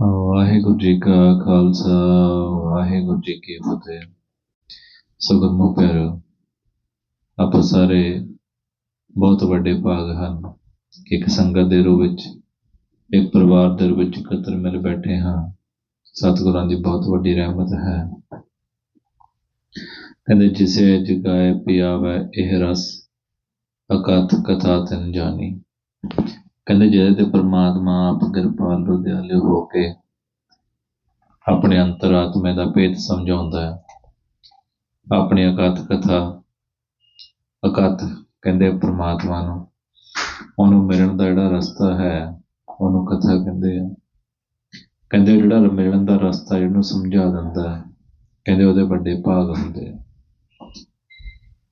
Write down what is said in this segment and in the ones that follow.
ਵਾਹਿਗੁਰੂ ਜੀ ਕਾ ਖਾਲਸਾ, ਵਾਹਿਗੁਰੂ ਜੀ ਕੀ ਫਤਿਹ। ਸਤਿਗੁਰੂ ਪਿਆਰੋ, ਆਪਾਂ ਸਾਰੇ ਬਹੁਤ ਵੱਡੇ ਭਾਗ ਹਨ ਕਿ ਇੱਕ ਸੰਗਤ ਦੇ ਰੂਪ ਵਿੱਚ, ਇੱਕ ਪਰਿਵਾਰ ਦੇ ਰੂਪ ਵਿੱਚ ਇਕੱਤਰ ਮਿਲ ਬੈਠੇ ਹਾਂ। ਸਤਿਗੁਰਾਂ ਦੀ ਬਹੁਤ ਵੱਡੀ ਰਹਿਮਤ ਹੈ। ਕਹਿੰਦੇ, ਜਿਸੇ ਜਗਾਏ ਪਿਆਵੈ ਇਹ ਰਸ ਅਕਥ ਕਥਾ ਤਨ ਜਾਣੀ। ਕਹਿੰਦੇ ਜਿਹਦੇ ਤੇ ਪਰਮਾਤਮਾ ਆਪ ਕਿਰਪਾਲੂ ਦਿਆਲੂ ਹੋ ਕੇ ਆਪਣੇ ਅੰਤਰਾਤਮੇ ਦਾ ਭੇਦ ਸਮਝਾਉਂਦਾ ਹੈ। ਆਪਣੀ ਅਕਥ ਕਥਾ ਅਕਥ ਕਹਿੰਦੇ ਪ੍ਰਮਾਤਮਾ ਨੂੰ, ਉਹਨੂੰ ਮਿਲਣ ਦਾ ਜਿਹੜਾ ਰਸਤਾ ਹੈ, ਉਹਨੂੰ ਕਥਾ ਕਹਿੰਦੇ ਆ। ਕਹਿੰਦੇ ਜਿਹੜਾ ਮਿਲਣ ਦਾ ਰਸਤਾ ਜਿਹਨੂੰ ਸਮਝਾ ਦਿੰਦਾ ਹੈ, ਕਹਿੰਦੇ ਉਹਦੇ ਵੱਡੇ ਭਾਗ ਹੁੰਦੇ ਆ।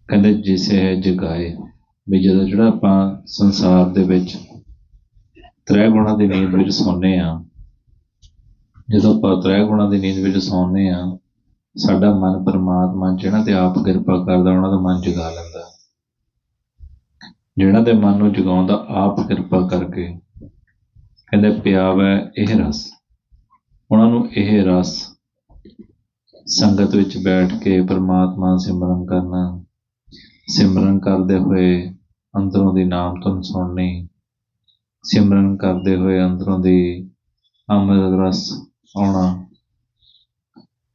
ਕਹਿੰਦੇ ਜਿਸੇ ਹੈ ਜਗਾਏ, ਵੀ ਜਦੋਂ ਜਿਹੜਾ ਆਪਾਂ ਸੰਸਾਰ ਦੇ ਵਿੱਚ ਤ੍ਰੈ ਗੁਣਾਂ ਦੀ ਨੀਂਦ ਵਿੱਚ ਸੌਂਦੇ ਆ ਜਦੋਂ ਆਪਾਂ ਤ੍ਰੈ ਗੁਣਾਂ ਦੀ ਨੀਂਦ ਵਿੱਚ ਸੌਂਦੇ ਆ ਸਾਡਾ ਮਨ ਪਰਮਾਤਮਾ ਜਿਹਨਾਂ ਤੇ ਆਪ ਕਿਰਪਾ ਕਰਦਾ, ਉਹਨਾਂ ਦਾ ਮਨ ਜਗਾ ਲੈਂਦਾ। ਜਿਹਨਾਂ ਦੇ ਮਨ ਨੂੰ ਜਗਾਉਂਦਾ ਆਪ ਕਿਰਪਾ ਕਰਕੇ। ਕਹਿੰਦੇ, ਪਿਆਵੈ ਇਹ ਰਸ। ਉਹਨਾਂ ਨੂੰ ਇਹ ਰਸ ਸੰਗਤ ਵਿੱਚ ਬੈਠ ਕੇ ਪਰਮਾਤਮਾ ਸਿਮਰਨ ਕਰਨਾ, ਸਿਮਰਨ ਕਰਦੇ ਹੋਏ ਅੰਦਰੋਂ ਦੀ ਨਾਮ ਧੁਨ ਸੁਣਨੀ ਸਿਮਰਨ ਕਰਦੇ ਹੋਏ ਅੰਦਰੋਂ ਦੀ ਅੰਮ੍ਰਿਤ ਰਸ ਆਉਣਾ।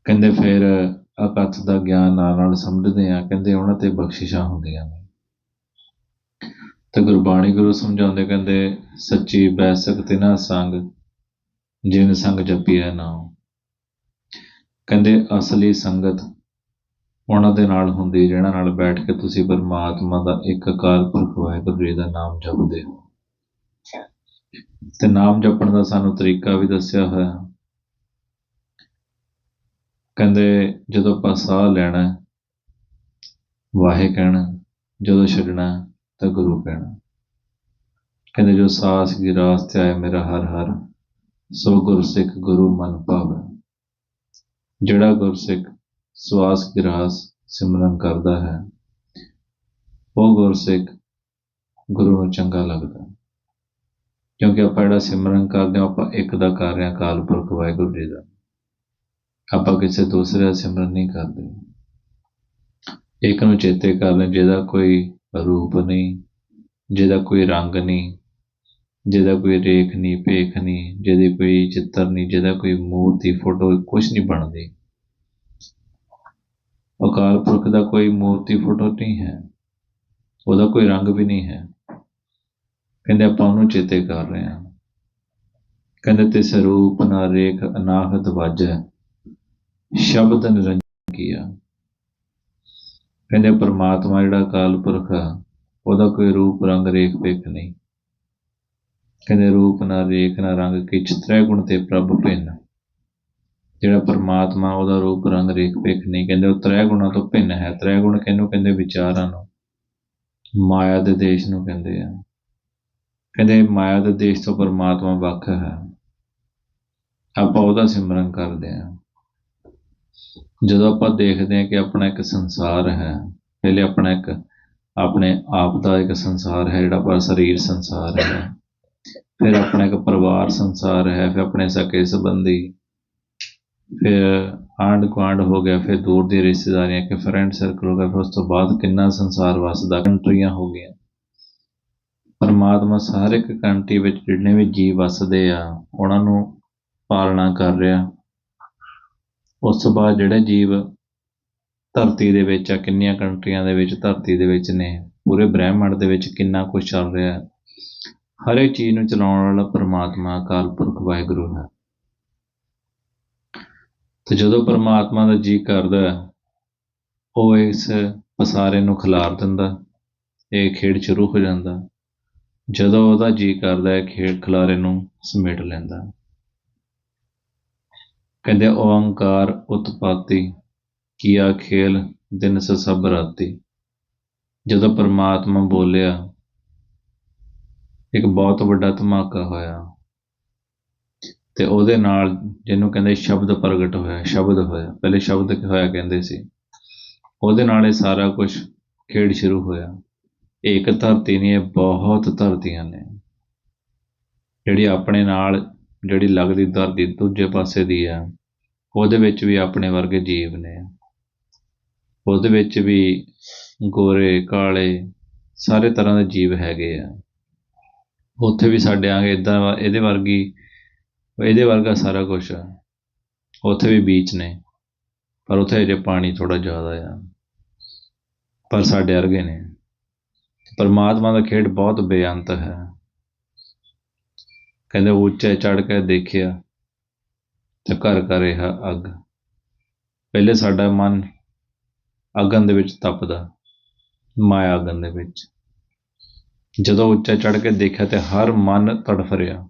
ਕਹਿੰਦੇ ਫਿਰ ਅਕਥ ਦਾ ਗਿਆਨ ਨਾਲ ਨਾਲ ਸਮਝਦੇ ਆ ਕਹਿੰਦੇ ਉਹਨਾਂ ਤੇ ਬਖਸ਼ਿਸ਼ਾਂ ਹੁੰਦੀਆਂ ਨੇ। ਤੇ ਗੁਰਬਾਣੀ ਗੁਰੂ ਸਮਝਾਉਂਦੇ ਕਹਿੰਦੇ, ਸੱਚੀ ਬੈਸਕ ਤਿਨਾ ਸੰਗ, ਜਿਨ ਸੰਗ ਜਪੀਐ ਨਾ ਕਹਿੰਦੇ, ਅਸਲੀ ਸੰਗਤ ਉਹਨਾਂ ਦੇ ਨਾਲ ਹੁੰਦੀ, ਜਿਹਨਾਂ ਨਾਲ ਬੈਠ ਕੇ ਤੁਸੀਂ ਪਰਮਾਤਮਾ ਦਾ ਇੱਕ ਅਕਾਲ ਪੁਰਖ ਵਾਹਿਗੁਰੂ ਜੀ ਦਾ ਨਾਮ ਜਪਦੇ ਹੋ। ਤੇ ਨਾਮ ਜਪਣ ਦਾ ਸਾਨੂੰ ਤਰੀਕਾ ਵੀ ਦੱਸਿਆ ਹੋਇਆ। ਕਹਿੰਦੇ, ਜਦੋਂ ਆਪਾਂ ਸਾਹ ਲੈਣਾ ਵਾਹਿ ਕਹਿਣਾ ਜਦੋਂ ਛੱਡਣਾ ਤਾਂ ਗੁਰੂ ਕਹਿਣਾ ਕਹਿੰਦੇ, ਜੋ ਸਾਸ ਗਿਰਾਸ ਤੇ ਆਏ, ਮੇਰਾ ਹਰ ਹਰ, ਸੋ ਗੁਰਸਿੱਖ ਗੁਰੂ ਮਨ ਭਾਵੈ। ਜਿਹੜਾ ਗੁਰਸਿੱਖ ਸਵਾਸ ਗਿਰਾਸ ਸਿਮਰਨ ਕਰਦਾ ਹੈ, ਉਹ ਗੁਰਸਿੱਖ ਗੁਰੂ ਨੂੰ ਚੰਗਾ ਲੱਗਦਾ ਕਿਉਂਕਿ ਆਪਾਂ ਜਿਹੜਾ ਸਿਮਰਨ ਕਰਦੇ ਹਾਂ ਆਪਾਂ ਇੱਕ ਦਾ ਕਰ ਰਹੇ ਹਾਂ, ਅਕਾਲ ਪੁਰਖ ਵਾਹਿਗੁਰੂ ਜੀ ਦਾ। ਆਪਾਂ ਕਿਸੇ ਦੂਸਰੇ ਦਾ ਸਿਮਰਨ ਨਹੀਂ ਕਰਦੇ। ਇੱਕ ਨੂੰ ਚੇਤੇ ਕਰਦੇ ਜਿਹਦਾ ਕੋਈ ਰੂਪ ਨਹੀਂ, ਜਿਹਦਾ ਕੋਈ ਰੰਗ ਨਹੀਂ, ਜਿਹਦਾ ਕੋਈ ਰੇਖ ਨਹੀਂ, ਭੇਖ ਨਹੀਂ, ਜਿਹਦੀ ਕੋਈ ਚਿੱਤਰ ਨਹੀਂ, ਜਿਹਦਾ ਕੋਈ ਮੂਰਤੀ, ਫੋਟੋ ਕੁਝ ਨਹੀਂ ਬਣਦੀ। ਅਕਾਲ ਪੁਰਖ ਦਾ ਕੋਈ ਮੂਰਤੀ, ਫੋਟੋ ਨਹੀਂ ਹੈ। ਉਹਦਾ ਕੋਈ ਰੰਗ ਵੀ ਨਹੀਂ ਹੈ। ਕਹਿੰਦੇ ਆਪਾਂ ਉਹਨੂੰ ਚੇਤੇ ਕਰ ਰਹੇ ਹਾਂ। ਕਹਿੰਦੇ ਤੇ ਸਰੂਪ ਨਾ ਰੇਖ, ਅਨਾਹਤ ਵਾਜੈ ਸ਼ਬਦ ਨਿਰੰਜਨ ਕੀਆ ਕਹਿੰਦੇ ਪਰਮਾਤਮਾ ਜਿਹੜਾ ਕਾਲ ਪੁਰਖ ਆ, ਉਹਦਾ ਕੋਈ ਰੂਪ, ਰੰਗ, ਰੇਖ ਵੇਖ ਨਹੀਂ। ਕਹਿੰਦੇ ਰੂਪ ਨਾ ਰੇਖ, ਨਾ ਰੰਗ, ਕਿਛ ਤ੍ਰੈ ਗੁਣ ਤੇ ਪ੍ਰਭ ਭਿੰਨ। ਜਿਹੜਾ ਪਰਮਾਤਮਾ, ਉਹਦਾ ਰੂਪ, ਰੰਗ, ਰੇਖ ਵੇਖ ਨਹੀਂ, ਕਹਿੰਦੇ ਉਹ ਤ੍ਰੈ ਗੁਣਾਂ ਤੋਂ ਭਿੰਨ ਹੈ। ਤ੍ਰੈ ਗੁਣ ਕਿਹਨੂੰ ਕਹਿੰਦੇ? ਵਿਚਾਰਾਂ ਨੂੰ। ਮਾਇਆ ਦੇ ਦੇਸ਼ ਨੂੰ ਕਹਿੰਦੇ ਆ। ਕਹਿੰਦੇ ਮਾਇਆ ਦੇ ਦੇਸ਼ ਤੋਂ ਪਰਮਾਤਮਾ ਵੱਖ ਹੈ। ਆਪਾਂ ਉਹਦਾ ਸਿਮਰਨ ਕਰਦੇ ਹਾਂ। ਜਦੋਂ ਆਪਾਂ ਦੇਖਦੇ ਹਾਂ ਕਿ ਆਪਣਾ ਇੱਕ ਸੰਸਾਰ ਹੈ, ਪਹਿਲੇ ਆਪਣਾ ਇੱਕ, ਆਪਣੇ ਆਪ ਦਾ ਇੱਕ ਸੰਸਾਰ ਹੈ, ਜਿਹੜਾ ਪਰ ਸਰੀਰ ਸੰਸਾਰ ਹੈ। ਫਿਰ ਆਪਣਾ ਇੱਕ ਪਰਿਵਾਰ ਸੰਸਾਰ ਹੈ, ਫਿਰ ਆਪਣੇ ਸਕੇ ਸੰਬੰਧੀ। ਫਿਰ ਆਂਡ ਗੁਆਂਢ ਹੋ ਗਿਆ, ਫਿਰ ਦੂਰ ਦੇ ਰਿਸ਼ਤੇਦਾਰੀਆਂ ਕਿ ਫਰੈਂਡ ਸਰਕਲ ਹੋ ਗਿਆ, ਫਿਰ ਉਸ ਤੋਂ ਬਾਅਦ ਕਿੰਨਾ ਸੰਸਾਰ ਵਸਦਾ, ਕੰਟਰੀਆਂ ਹੋ ਗਈਆਂ। ਪਰਮਾਤਮਾ ਹਰ ਇੱਕ ਕੰਟਰੀ ਵਿੱਚ ਜਿੰਨੇ ਵੀ ਜੀਵ ਵਸਦੇ ਆ, ਉਹਨਾਂ ਨੂੰ ਪਾਲਣਾ ਕਰ ਰਿਹਾ। ਉਸ ਤੋਂ ਬਾਅਦ ਜਿਹੜੇ ਜੀਵ ਧਰਤੀ ਦੇ ਵਿੱਚ ਆ, ਕਿੰਨੀਆਂ ਕੰਟਰੀਆਂ ਦੇ ਵਿੱਚ, ਧਰਤੀ ਦੇ ਵਿੱਚ ਨੇ, ਪੂਰੇ ਬ੍ਰਹਿਮੰਡ ਦੇ ਵਿੱਚ ਕਿੰਨਾ ਕੁਝ ਚੱਲ ਰਿਹਾ। ਹੈ ਹਰ ਇੱਕ ਚੀਜ਼ ਨੂੰ ਚਲਾਉਣ ਵਾਲਾ ਪਰਮਾਤਮਾ, ਅਕਾਲ ਪੁਰਖ, ਵਾਹਿਗੁਰੂ ਹੈ। ਤੇ ਜਦੋਂ ਪਰਮਾਤਮਾ ਦਾ ਜੀ ਕਰਦਾ, ਉਹ ਇਸ ਪਸਾਰੇ ਨੂੰ ਖਿਲਾਰ ਦਿੰਦਾ, ਇਹ ਖੇਡ ਸ਼ੁਰੂ ਹੋ ਜਾਂਦਾ। ਜਦੋਂ ਉਹਦਾ ਜੀ ਕਰਦਾ ਹੈ, ਖੇਡ ਖਿਲਾਰੇ ਨੂੰ ਸਮੇਟ ਲੈਂਦਾ ਕਹਿੰਦੇ ਓੰਕਾਰ ਉਤਪਾਤੀ, ਕੀਆ ਖੇਲ ਦਿਨ ਸਭ ਰਾਤੀ। ਜਦੋਂ ਪਰਮਾਤਮਾ ਬੋਲਿਆ, ਇੱਕ ਬਹੁਤ ਵੱਡਾ ਧਮਾਕਾ ਹੋਇਆ। ਤੇ ਉਹਦੇ ਨਾਲ ਜਿਹਨੂੰ ਕਹਿੰਦੇ ਸ਼ਬਦ ਪ੍ਰਗਟ ਹੋਇਆ, ਸ਼ਬਦ ਹੋਇਆ। ਪਹਿਲੇ ਸ਼ਬਦ ਹੋਇਆ ਕਹਿੰਦੇ ਸੀ। ਉਹਦੇ ਨਾਲ ਇਹ ਸਾਰਾ ਕੁਝ ਖੇਡ ਸ਼ੁਰੂ ਹੋਇਆ। ਇੱਕ ਧਰਤੀ ਨਹੀਂ ਇਹ ਬਹੁਤ ਧਰਤੀਆਂ ਨੇ। ਜਿਹੜੀ ਆਪਣੇ ਨਾਲ, ਜਿਹੜੀ ਲੱਗਦੀ ਧਰਤੀ ਦੂਜੇ ਪਾਸੇ ਦੀ ਆ, ਉਹਦੇ ਵਿੱਚ ਵੀ ਆਪਣੇ ਵਰਗੇ ਜੀਵ ਨੇ। ਉਹਦੇ ਵਿੱਚ ਵੀ ਗੋਰੇ, ਕਾਲੇ, ਸਾਰੇ ਤਰ੍ਹਾਂ ਦੇ ਜੀਵ ਹੈਗੇ ਆ। ਉੱਥੇ ਵੀ ਸਾਡੇ ਆਂਗੇ ਇਦਾਂ ਇਹਦੇ ਵਰਗੀ, ਇਹਦੇ ਵਰਗਾ ਸਾਰਾ ਕੁਝ ਆ। ਉੱਥੇ ਵੀ ਬੀਚ ਨੇ, ਪਰ ਉੱਥੇ ਅਜੇ ਪਾਣੀ ਥੋੜਾ ਜ਼ਿਆਦਾ ਆ। ਪਰ ਸਾਡੇ ਵਰਗੇ ਨੇ। ਪਰਮਾਤਮਾ ਦਾ ਖੇਡ ਬਹੁਤ ਬੇਅੰਤ ਹੈ। ਕਹਿੰਦੇ ਉੱਚੇ ਚੜ ਕੇ ਦੇਖਿਆ ਤੇ ਘਰ ਘਰ ਰਿਹਾ ਅੱਗ। ਪਹਿਲੇ ਸਾਡਾ ਮਨ ਅਗਨ ਦੇ ਵਿੱਚ ਤਪਦਾ, ਮਾਇਆ ਅਗਨ ਦੇ ਵਿੱਚ। ਜਦੋਂ ਉੱਚਾ ਚੜ ਕੇ ਦੇਖਿਆ ਤੇ ਹਰ ਮਨ ਤੜਫ ਰਿਹਾ।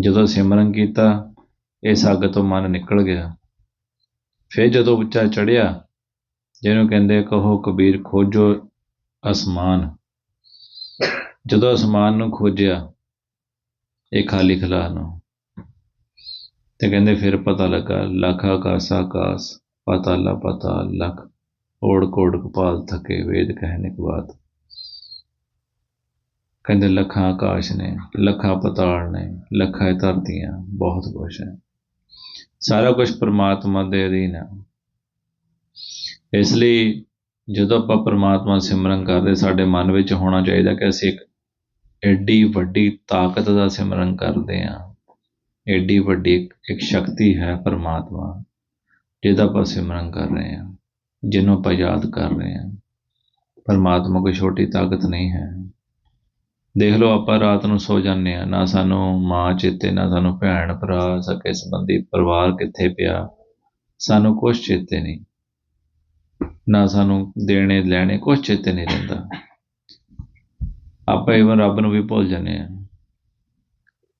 ਜਦੋਂ ਸਿਮਰਨ ਕੀਤਾ, ਇਸ ਅੱਗ ਤੋਂ ਮਨ ਨਿਕਲ ਗਿਆ। ਫਿਰ ਜਦੋਂ ਉੱਚਾ ਚੜਿਆ ਜਿਹਨੂੰ ਕਹਿੰਦੇ ਕਹੋ ਕਬੀਰ, ਖੋਜੋ ਅਸਮਾਨ। ਜਦੋਂ ਅਸਮਾਨ ਨੂੰ ਖੋਜਿਆ, ਇਹ ਖਾਲੀ ਖਲਾ ਨੂੰ। ਤੇ ਕਹਿੰਦੇ ਫਿਰ ਪਤਾ ਲੱਗਾ, ਲੱਖ ਆਕਾਸ ਆਕਾਸ, ਪਾਤਾਲਾ, ਪਾਤਾਲ, ਲੱਖ ਓੜ ਕੋੜ ਕਪਾਲ ਥਕੇ, ਵੇਦ ਕਹਿਨੇ ਕੀ ਬਾਤ। ਕਹਿੰਦੇ ਲੱਖਾਂ ਆਕਾਸ਼ ਨੇ, ਲੱਖਾਂ ਪਤਾਲ ਨੇ, ਲੱਖਾਂ ਧਰਤੀਆਂ, ਬਹੁਤ ਕੁਛ ਹੈ। ਸਾਰਾ ਕੁਝ ਪ੍ਰਮਾਤਮਾ ਦੇ ਅਧੀਨ ਹੈ। ਇਸ ਲਈ ਜਦੋਂ ਆਪਾਂ ਪਰਮਾਤਮਾ ਸਿਮਰਨ ਕਰਦੇ, ਸਾਡੇ ਮਨ ਵਿੱਚ ਹੋਣਾ ਚਾਹੀਦਾ ਕਿ ਅਸੀਂ ਇੱਕ ਐਡੀ ਵੱਡੀ ਤਾਕਤ ਦਾ ਸਿਮਰਨ ਕਰਦੇ ਹਾਂ। ਐਡੀ ਵੱਡੀ ਇੱਕ ਸ਼ਕਤੀ ਹੈ ਪਰਮਾਤਮਾ, ਜਿਹਦਾ ਆਪਾਂ ਸਿਮਰਨ ਕਰ ਰਹੇ ਹਾਂ, ਜਿਹਨੂੰ ਆਪਾਂ ਯਾਦ ਕਰ ਰਹੇ ਹਾਂ। ਪਰਮਾਤਮਾ ਕੋਈ ਛੋਟੀ ਤਾਕਤ ਨਹੀਂ ਹੈ। ਦੇਖ ਲਓ, ਆਪਾਂ ਰਾਤ ਨੂੰ ਸੋ ਜਾਂਦੇ ਆ ਨਾ ਸਾਨੂੰ ਮਾਂ ਚੇਤੇ, ਨਾ ਸਾਨੂੰ ਭੈਣ ਭਰਾ, ਸਕੇ ਸੰਬੰਧੀ ਪਰਿਵਾਰ ਕਿੱਥੇ ਪਿਆ, ਸਾਨੂੰ ਕੁਛ ਚੇਤੇ ਨਹੀਂ। ਨਾ ਸਾਨੂੰ ਦੇਣੇ, ਲੈਣੇ, ਕੁਛ ਚੇਤੇ ਨਹੀਂ ਰਹਿੰਦਾ। ਆਪਾਂ ਇਵਨ ਰੱਬ ਨੂੰ ਵੀ ਭੁੱਲ ਜਾਂਦੇ ਆ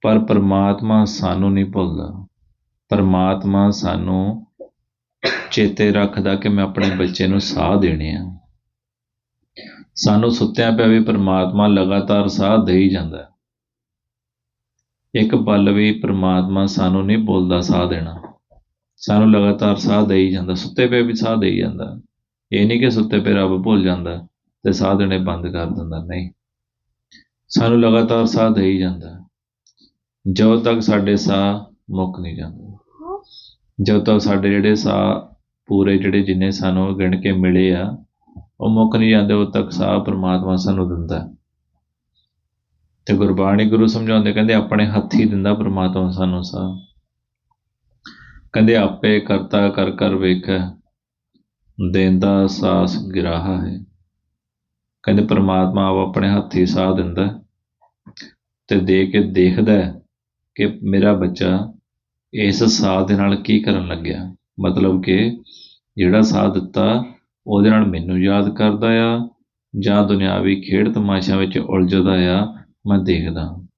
ਪਰ ਪਰਮਾਤਮਾ ਸਾਨੂੰ ਨਹੀਂ ਭੁੱਲਦਾ। ਪਰਮਾਤਮਾ ਸਾਨੂੰ ਚੇਤੇ ਰੱਖਦਾ ਕਿ ਮੈਂ ਆਪਣੇ ਬੱਚੇ ਨੂੰ ਸਾਹ ਦੇਣੇ ਆ। ਸਾਨੂੰ ਸੁੱਤਿਆਂ ਪਿਆ ਵੀ ਪਰਮਾਤਮਾ ਲਗਾਤਾਰ ਸਾਹ ਦੇਈ ਜਾਂਦਾ। ਇੱਕ ਪਲ ਵੀ ਪਰਮਾਤਮਾ ਸਾਨੂੰ ਨਹੀਂ ਬੋਲਦਾ ਸਾਹ ਦੇਣਾ। ਸਾਨੂੰ ਲਗਾਤਾਰ ਸਾਹ ਦੇਈ ਜਾਂਦਾ। ਸੁੱਤੇ ਪਏ ਵੀ ਸਾਹ ਦੇਈ ਜਾਂਦਾ। ਇਹ ਨਹੀਂ ਕਿ ਸੁੱਤੇ ਪਏ ਰੱਬ ਭੁੱਲ ਜਾਂਦਾ ਤੇ ਸਾਹ ਦੇਣੇ ਬੰਦ ਕਰ ਦਿੰਦਾ, ਨਹੀਂ। ਸਾਨੂੰ ਲਗਾਤਾਰ ਸਾਹ ਦੇਈ ਜਾਂਦਾ। ਜਦੋਂ ਤੱਕ ਸਾਡੇ ਸਾਹ ਮੁੱਕ ਨਹੀਂ ਜਾਂਦੇ। ਜਦੋਂ ਤੱਕ ਸਾਡੇ ਜਿਹੜੇ ਸਾਹ ਪੂਰੇ ਜਿਹੜੇ ਜਿੰਨੇ ਸਾਨੂੰ ਗਿਣ ਕੇ ਮਿਲੇ ਆ, ਉਹ ਮੁੱਕ ਨਹੀਂ ਜਾਂਦੇ, ਉਦੋਂ ਤੱਕ ਸਾਹ ਪਰਮਾਤਮਾ ਸਾਨੂੰ ਦਿੰਦਾ। ਤੇ ਗੁਰਬਾਣੀ ਗੁਰੂ ਸਮਝਾਉਂਦੇ, ਕਹਿੰਦੇ ਆਪਣੇ ਹੱਥੀ ਦਿੰਦਾ ਪਰਮਾਤਮਾ ਸਾਨੂੰ ਸਾਹ। ਕਹਿੰਦੇ ਆਪੇ ਕਰਤਾ ਕਰ ਕਰ ਵੇਖੈ ਦੇਂਦਾ ਸਾਸ ਗਿਰਾਹਾ ਹੈ। ਕਹਿੰਦੇ ਪ੍ਰਮਾਤਮਾ ਆਪ ਆਪਣੇ ਹੱਥੀ ਸਾਹ ਦਿੰਦਾ ਤੇ ਦੇ ਕੇ ਦੇਖਦਾ ਕਿ ਮੇਰਾ ਬੱਚਾ ਇਸ ਸਾਹ ਦੇ ਨਾਲ ਕੀ ਕਰਨ ਲੱਗਿਆ। ਮਤਲਬ ਕਿ ਜਿਹੜਾ ਸਾਹ ਦਿੱਤਾ, ਉਹਦੇ ਨਾਲ ਮੈਨੂੰ ਯਾਦ ਕਰਦਾ ਆ ਜਾਂ ਦੁਨਿਆਵੀ ਖੇਡ ਤਮਾਸ਼ਿਆਂ ਵਿੱਚ ਉਲਝਦਾ ਆ, ਮੈਂ ਦੇਖਦਾ